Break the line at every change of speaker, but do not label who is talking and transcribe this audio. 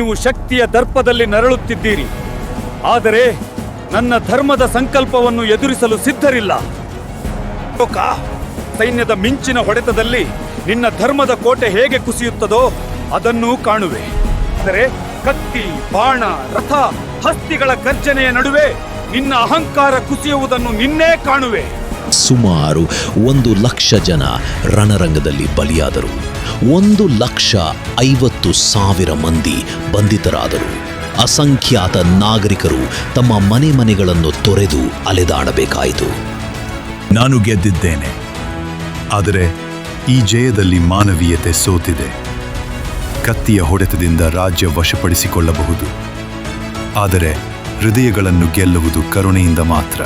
ನೀವು ಶಕ್ತಿಯ ದರ್ಪದಲ್ಲಿ ನರಳುತ್ತಿದ್ದೀರಿ. ಆದರೆ ನನ್ನ ಧರ್ಮದ ಸಂಕಲ್ಪವನ್ನು ಎದುರಿಸಲು ಸಿದ್ಧರಿಲ್ಲ. ಸೈನ್ಯದ ಮಿಂಚಿನ ಹೊಡೆತದಲ್ಲಿ ನಿನ್ನ ಧರ್ಮದ ಕೋಟೆ ಹೇಗೆ ಕುಸಿಯುತ್ತದೋ ಅದನ್ನೂ ಕಾಣುವೆ. ಆದರೆ ಕತ್ತಿ, ಬಾಣ, ರಥ, ಹಸ್ತಿಗಳ ಗರ್ಜನೆಯ ನಡುವೆ ನಿನ್ನ ಅಹಂಕಾರ ಕುಸಿಯುವುದನ್ನು ನಿನ್ನೇ ಕಾಣುವೆ.
ಸುಮಾರು ಒಂದು ಲಕ್ಷ ಜನ ರಣರಂಗದಲ್ಲಿ ಬಲಿಯಾದರು. ಒಂದು ಲಕ್ಷ ಐವತ್ತು ಸಾವಿರ ಮಂದಿ ಬಂಧಿತರಾದರು. ಅಸಂಖ್ಯಾತ ನಾಗರಿಕರು ತಮ್ಮ ಮನೆ ಮನೆಗಳನ್ನು ತೊರೆದು ಅಲೆದಾಡಬೇಕಾಯಿತು.
ನಾನು ಗೆದ್ದಿದ್ದೇನೆ. ಆದರೆ ಈ ಜಯದಲ್ಲಿ ಮಾನವೀಯತೆ ಸೋತಿದೆ. ಕತ್ತಿಯ ಹೊಡೆತದಿಂದ ರಾಜ್ಯ ವಶಪಡಿಸಿಕೊಳ್ಳಬಹುದು. ಆದರೆ ಹೃದಯಗಳನ್ನು ಗೆಲ್ಲುವುದು ಕರುಣೆಯಿಂದ ಮಾತ್ರ.